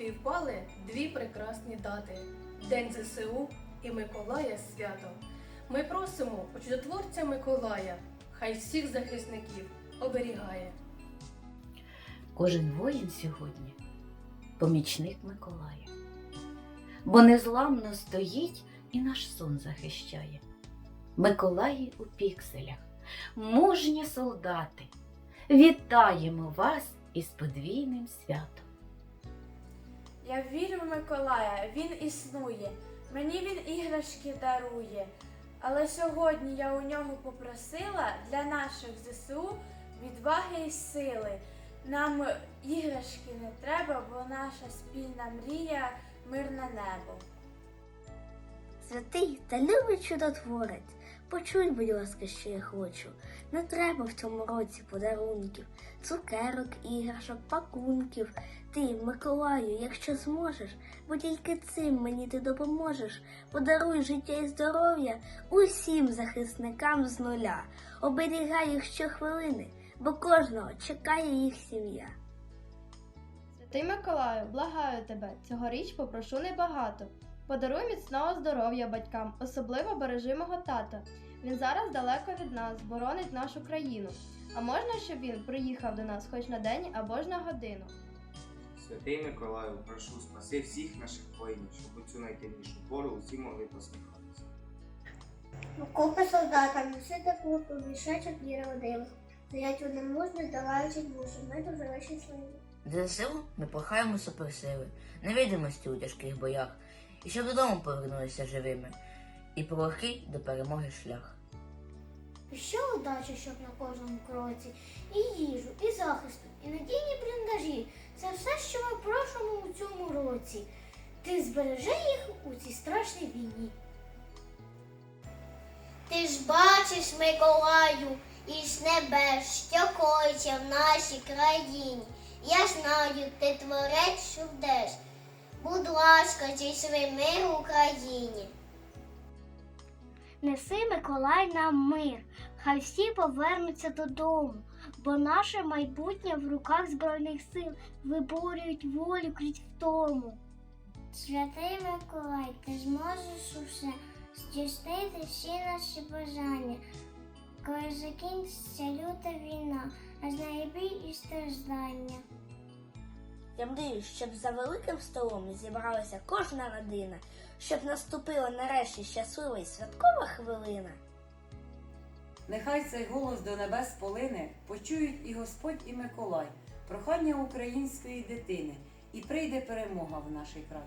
співпали дві прекрасні дати День ЗСУ і Миколая свято. Ми просимо у чудотворця Миколая, хай всіх захисників оберігає. Кожен воїн сьогодні помічник Миколая, бо незламно стоїть і наш сон захищає. Миколаї у пікселях, мужні солдати, вітаємо вас із подвійним святом. Я вірю в Миколая, він існує. Мені він іграшки дарує. Але сьогодні я у нього попросила для наших ЗСУ відваги і сили. Нам іграшки не треба, бо наша спільна мрія мирне небо. Святий та любий чудотворець, почуй, будь ласка, що я хочу. Не треба в цьому році подарунків, цукерок, іграшок, пакунків. Ти, Миколаю, якщо зможеш, бо тільки цим мені ти допоможеш. Подаруй життя і здоров'я усім захисникам з нуля. Оберігай їх щохвилини, бо кожного чекає їх сім'я. Святий Миколаю, благаю тебе, цьогоріч попрошу небагато. Подаруй міцного здоров'я батькам, особливо бережи мого тата. Він зараз далеко від нас, боронить нашу країну. А можна, щоб він приїхав до нас хоч на день або ж на годину? Святий Миколаю, прошу, спаси всіх наших воїнів, щоб у цю найтемнішу пору усі могли посміхатися. Окопи солдата, носити куртку, мішечок і родив. Стоять вони мужні, здаваючи душу, ми дуже щасливі. ЗСУ ми прохаємо суперсили, невидимості у тяжких боях, і щоб додому повернулися живими, і пророки до перемоги шлях. Що удачі, щоб на кожному кроці, і їжу, і захисту, і надійні бліндажі. Це все, що ми просимо у цьому році. Ти збережи їх у цій страшній війні. Ти ж бачиш, Миколаю, із небес, що коїться в нашій країні. Я знаю, ти творець чудес. Будь ласка, зійшли мир в Україні. Неси Миколай нам мир, хай всі повернуться додому, бо наше майбутнє в руках Збройних сил виборюють волю крізь втому. Святий Миколай, ти зможеш усе здійснити всі наші бажання. Коли закінчиться люта війна, а з неї і страждання. Я мрію, щоб за великим столом зібралася кожна родина, щоб наступила нарешті щаслива і святкова хвилина. Нехай цей голос до небес полине, почують і Господь, і Миколай, прохання української дитини, і прийде перемога в наш край.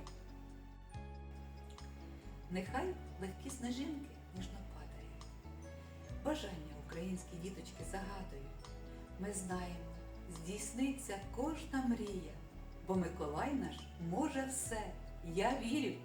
Нехай легкі снежинки ніжно падають. Бажання українські діточки загадують. Ми знаємо, здійсниться кожна мрія, бо Миколай наш може все. Я вірю.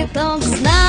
you come know.